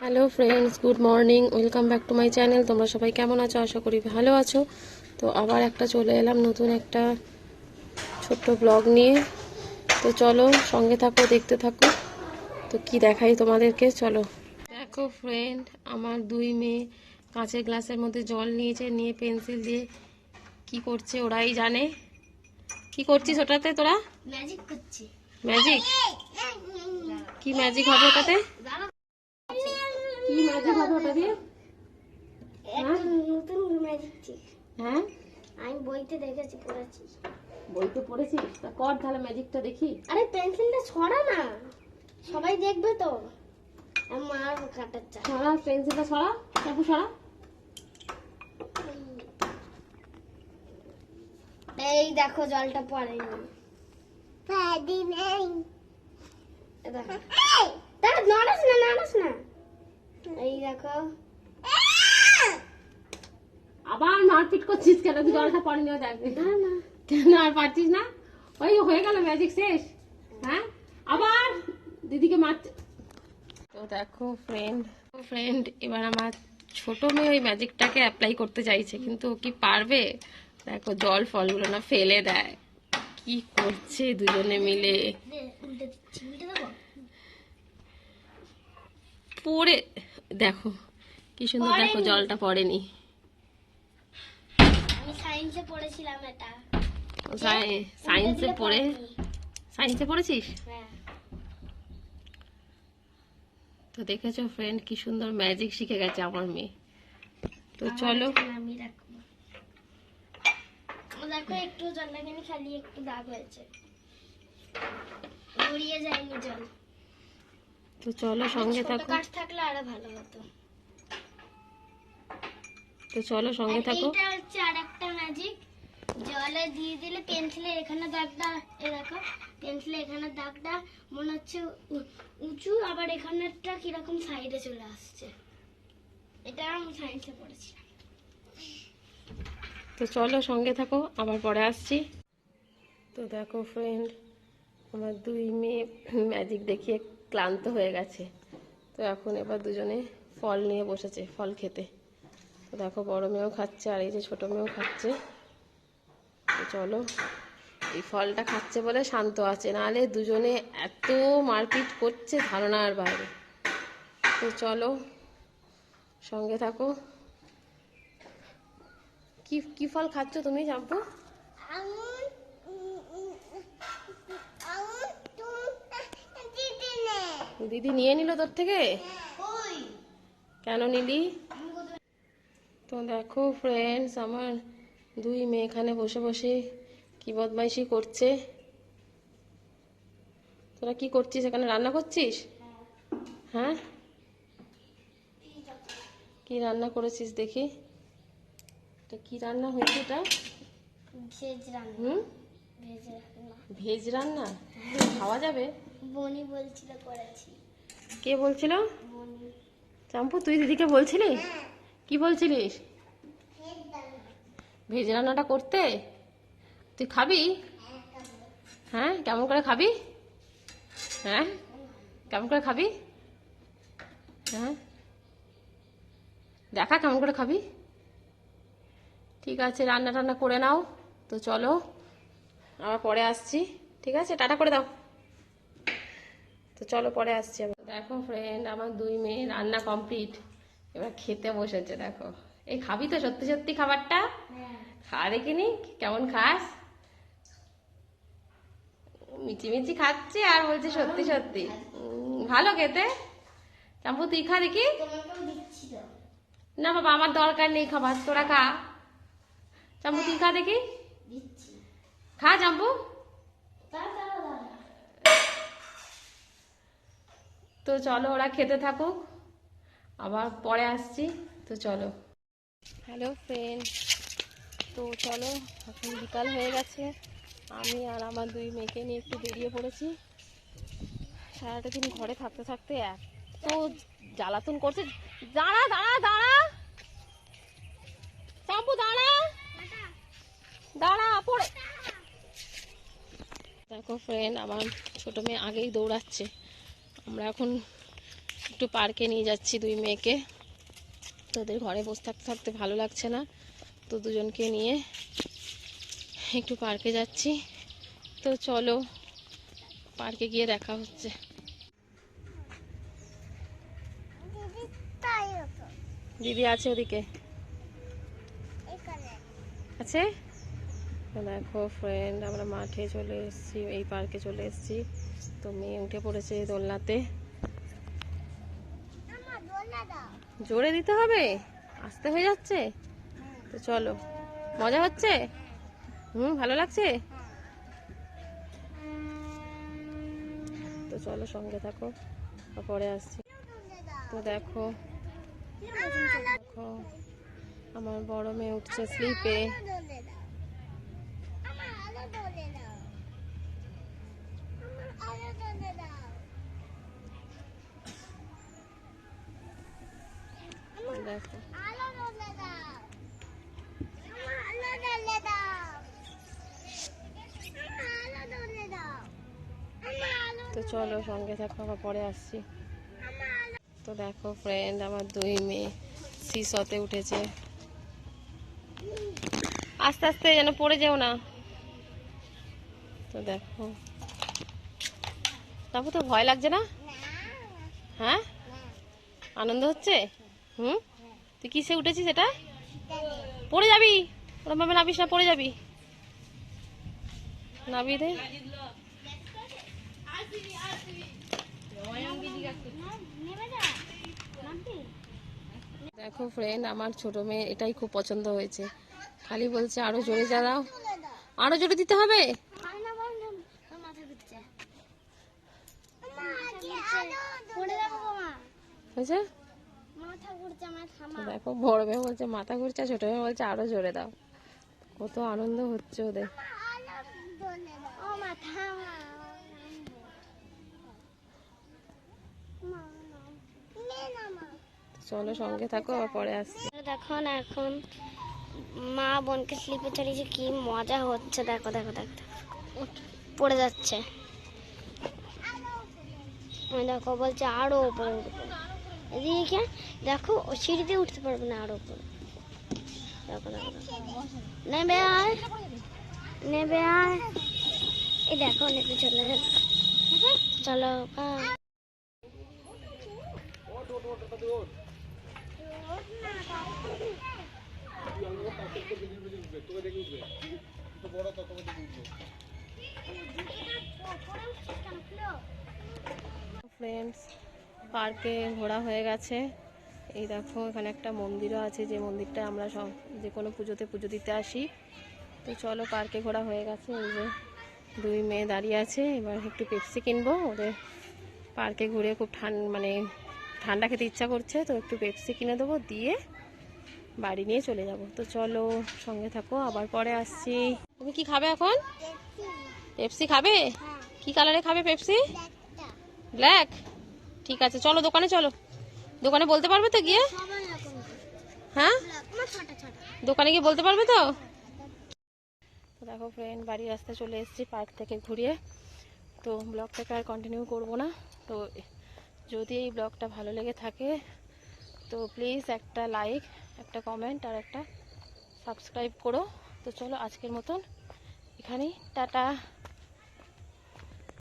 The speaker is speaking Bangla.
Hello friends good morning welcome back to my channel তোমরা সবাই কেমন আছো? আশা করি ভালো আছো। তো আবার একটা চলে এলাম নতুন একটা ছোট্ট ব্লগ নিয়ে। তো চলো সঙ্গে থাকো দেখতে থাকো। তো কি দেখাই তোমাদেরকে? চলো। দেখো ফ্রেন্ড আমার দুই মেয়ে কাঁচের গ্লাসের মধ্যে জল নিয়েছে নিয়ে পেন্সিল দিয়ে কি করছে ওরাই জানে। কি করছিস ওটাতে তোরা? ম্যাজিক করছি। ম্যাজিক কি ম্যাজিক হবে ওটাতে? ম্যাজিক হবে ওটা দিয়ে? নতুন ম্যাজিক হ্যাঁ? আমি বইতে দেখেছি পড়েছি। বইতে পড়েছিস? তা কর তাহলে ম্যাজিকটা দেখি। আরে পেন্সিলটা ছড়া না। সবাই দেখবে তো। আমি মার কাটার চা ছড়া পেন্সিলটা ছড়া চাপু ছড়া। এই দেখো জলটা পড়েনি। পাদি নেই দেখো। দাঁড়া নাড়াস না নাড়াস না। এই দেখো। আবার মারপিট করছিস কেন? তুই জলটা পড়ে নিয়ে দেখবি না না। কেন আর পারছিস না? ওই হয়ে গেল ম্যাজিক শেষ। হ্যাঁ? আবার দিদিকে মারছে তো দেখো ফ্রেন্ড ফ্রেন্ড এবার আমার ছোট মেয়ে ওই ম্যাজিকটাকে অ্যাপ্লাই করতে চাইছে কিন্তু ও কি পারবে? দেখো জল ফলগুলো না ফেলে দেয়। কি করছে দুজনে মিলে? পড়ে দেখো কি সুন্দর দেখো জলটা পড়েনি। আমি সায়েন্সে পড়েছিলাম এটা। সায়েন্সে পড়ে সায়েন্সে পড়েছিস? হ্যাঁ। তো দেখেছ ফ্রেন্ড কি সুন্দর ম্যাজিক শিখে গেছে আমার মেয়ে। তো চলো। আমি রাখব দেখো একটু জলটাখানি খালি একটু দাগ হয়েছে। গড়িয়ে যায়নি জল। তো চলো সঙ্গে থাকো। কাঠ থাকলে আরও ভালো হতো। তো চলো সঙ্গে থাকো। এইটা হচ্ছে আরেকটা ম্যাজিক জলে দিয়ে দিলে পেন্সিলের এখানে দাগটা এ দেখো পেন্সিলের এখানে দাগটা মনে হচ্ছে উঁচু আবার এখানেরটা কীরকম সাইডে চলে আসছে। এটা আমি সায়েন্সে পড়েছিলাম। তো চলো সঙ্গে থাকো আবার পরে আসছি। তো দেখো ফ্রেন্ড আমার দুই মেয়ে ম্যাজিক দেখিয়ে ক্লান্ত হয়ে গেছে। তো এখন এবার দুজনে ফল নিয়ে বসেছে, ফল খেতে। তো দেখো বড় মেয়েও খাচ্ছে আর এই যে ছোট মেয়েও খাচ্ছে। তো চলো, এই ফলটা খাচ্ছে বলে শান্ত আছে। নাহলে দুজনে এত মারপিট করছে ধারণার বাইরে। তো চলো, সঙ্গে থাকো। কি কি ফল খাচ্ছ তুমি জাম্পু আঙুর আঙুর দিদি নে দিদি নিয়ে নিল তোর থেকে? কেন নিলি? তো দেখো ফ্রেন্ডস আমার দুই মেয়ে এখানে বসে বসে কি বদমাইশি করছে। তোরা কি করছিস? এখানে রান্না করছিস? হ্যাঁ? কি রান্না করেছিস দেখি? এটা কি রান্না হয়েছে এটা? ভেজ রান্না। ভেজ রান্না? খাওয়া যাবে? বনি বলছিল করেছি। কে বলছিল? চাম্পু তুই দিদিকে বলছিলি? কি বলছিলিস? ভেজ রান্না। ভেজ রান্নাটা করতে? তুই খাবি? হ্যাঁ কেমন করে খাবি? হ্যাঁ কেমন করে খাবি? হ্যাঁ দেখা কেমন করে খাবি? ঠিক আছে রান্না টান্না করে নাও। তো চলো আবার পরে আসছি। ঠিক আছে টাটা করে দাও। তো চলো পরে আসছি দেখো ফ্রেন্ড আমার দুই মেয়ে রান্না কমপ্লিট এবার খেতে বসেছে দেখো। এই খাবি তো সত্যি সত্যি খাবারটা? হ্যাঁ। খা দেখিনি কেমন খাস? মিচি মিচি খাচ্ছে আর বলছে সত্যি সত্যি। ভালো খেতে? চাম্পু তুই খা দেখি। তোমাকেও দিচ্ছি তো। না বাবা আমার দরকার নেই খাবার তোরা খা। চাম্পু তুই খা দেখি। খা চাম্পু দাঁড়া দাঁড়া দাঁড়া তো চলো ওরা খেতে থাকুক। আবার পরে আসছি, তো চলো। হ্যালো ফ্রেন্ড তো চলো, এখন বিকাল হয়ে গেছে। আমি আর আমার দুই মেয়েকে নিয়ে একটু বেরিয়ে পড়েছি। সারাটা দিন ঘরে থাকতে থাকতে এত জ্বালাতন করছে। দাঁড়া দাঁড়া দাঁড়া! চাম্পু, দাঁড়া! দাঁড়া, পড়ে। দেখো ফ্রেন্ড আমার ছোট মেয়ে আগেই দৌড়াচ্ছে। আমরা এখন একটু পার্কে নিয়ে যাচ্ছি দুই মেয়েকে। তোদের ঘরে বসে থাকতে থাকতে ভালো লাগছে না। তো দুজনকে নিয়ে একটু পার্কে যাচ্ছি। তো চলো পার্কে গিয়ে দেখা হচ্ছে। দিদি আছে ওদিকে? আছে? দেখো ফ্রেন্ড আমরা মাঠে চলে এসেছি এই পার্কে চলে এসেছি। তো মেয়ে উঠে পড়েছে দোলনাতে। জোরে দিতে হবে? আসতে হয়ে যাচ্ছে? তো চলো। মজা হচ্ছে? হুম ভালো লাগছে? তো চলো সঙ্গে থাকো পরে আসছি। তো দেখো দেখো আমার বড় মেয়ে উঠছে স্লিপে দেখো তো চলো সঙ্গে থাকো পরে আসছি। তো দেখো ফ্রেন্ড আমার দুই মেয়ে, সিসতে উঠেছে। আস্তে আস্তে যেন পড়ে যেও না। তো দেখো। তারপর তো ভয় লাগছে না? হ্যাঁ? আনন্দ হচ্ছে? হুম? তুই কিসে উঠেছিস এটা? পড়ে যাবি? ওরম ভাবে নাবিস না, পড়ে যাবি। নাবি দে। দেখো ফ্রেন্ড আমার ছোট মেয়ে এটাই খুব পছন্দ হয়েছে। খালি বলছে আরও জোরে যা দাও আরও জোরে দিতে হবে পড়ে যাব গো মা হয়েছে? দেখো বড় মেয়ে বলছে মাথা ঘুরছে ছোট মেয়ে বলছে আরও জোরে দাও। কত আনন্দ হচ্ছে ওদের। চলো সঙ্গে থাকো আবার পরে আসছি। দেখো না এখন মা বোনকে স্লিপে চড়িয়েছে কি মজা হচ্ছে দেখো দেখো দেখো দেখো। পড়ে যাচ্ছে। দেখো বলছে আরও উপরে উঠবো। এদিকে দেখো, ও সিঁড়িতে উঠতে পারবে না আরও উপরে দেখো দেখো দেখো। নেবে আয় নেবে আয় এই দেখো, নেবে, চলে গেল চলো আয়। ফ্রেন্ডস পার্কে ঘোরা হয়ে গেছে। এই দেখো এখানে একটা মন্দিরও আছে যে মন্দিরটা আমরা সব যে কোনো পুজোতে পুজো দিতে আসি। তো চলো পার্কে ঘোরা হয়ে গেছে এই যে দুই মেয়ে দাঁড়িয়ে আছে। এবার একটু পেপসি কিনবো ওদের পার্কে ঘুরে খুব ঠান্ডা মানে ঠান্ডা খেতে ইচ্ছা করছে তো একটু পেপসি কিনে দেবো দিয়ে বাড়ি নিয়ে চলে যাব। তো চলো সঙ্গে থাকো আবার পরে আসছি। তুমি কি খাবে এখন? পেপসি। খাবে? কি কালারে খাবে পেপসি? ব্ল্যাক? ঠিক আছে, চলো দোকানে চলো। দোকানে বলতে পারবে তো গিয়ে? হ্যাঁ? দোকানে গিয়ে বলতে পারবে তো? দেখো ফ্রেন্ড বাড়ির রাস্তায় চলে এসেছি পার্ক থেকে ঘুরিয়ে। তো ব্লগটাকে আর কন্টিনিউ করব না। তো যদি এই ব্লগটা ভালো লেগে থাকে, তো প্লিজ একটা লাইক একটা কমেন্ট আর একটা সাবস্ক্রাইব করো। তো চলো আজকের মতন এখানেই, টাটা।